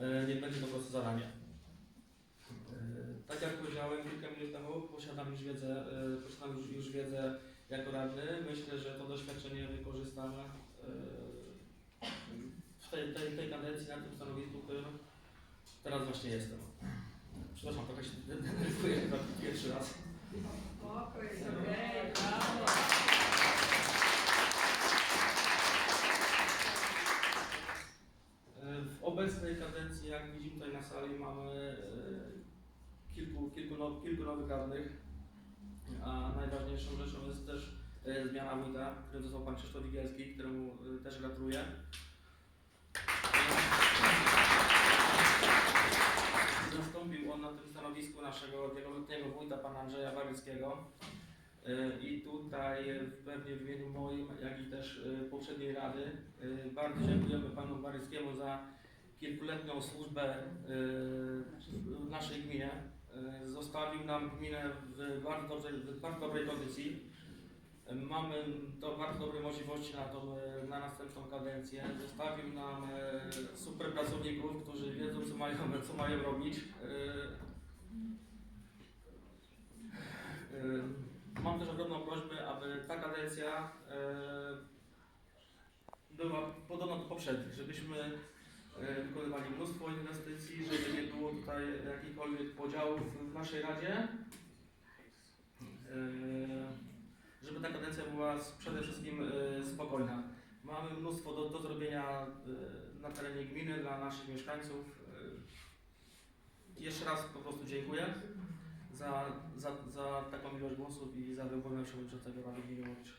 e, niech będzie to po prostu zadanie. E, Tak jak powiedziałem kilka minut temu, posiadam już wiedzę, e, posiadam już, już wiedzę jako radny. Myślę, że to doświadczenie wykorzystam w tej, tej, tej kadencji na tym stanowisku, którym teraz właśnie jestem. Przepraszam, trochę się denerwuję pierwszy raz. Obecnej kadencji, jak widzimy tutaj na sali, mamy e, kilku, kilku, now, kilku nowych radnych, a najważniejszą rzeczą jest też e, zmiana wójta, którym został pan Krzysztof Wigielski, któremu e, też gratuluję. Zastąpił on na tym stanowisku naszego wieloletniego wójta, pana Andrzeja Baryckiego. E, I tutaj pewnie w imieniu moim, jak i też poprzedniej rady bardzo dziękujemy panu Baryckiemu za kilkuletnią służbę e, w naszej gminie. E, Zostawił nam gminę w bardzo, dobrze, w bardzo dobrej kondycji. Mamy to bardzo dobre możliwości na, e, na następną kadencję. Zostawił nam e, super pracowników, którzy wiedzą co mają, co mają robić. Mam też ogromną prośbę, aby ta kadencja była podobna do poprzednich, żebyśmy wykonywali mnóstwo inwestycji, żeby nie było tutaj jakichkolwiek podziałów w naszej Radzie. E, Żeby ta kadencja była przede wszystkim e, spokojna. Mamy mnóstwo do, do zrobienia e, na terenie gminy dla naszych mieszkańców. E, Jeszcze raz po prostu dziękuję za, za, za taką ilość głosów i za wyborem przewodniczącego Rady Gminy Łowicz.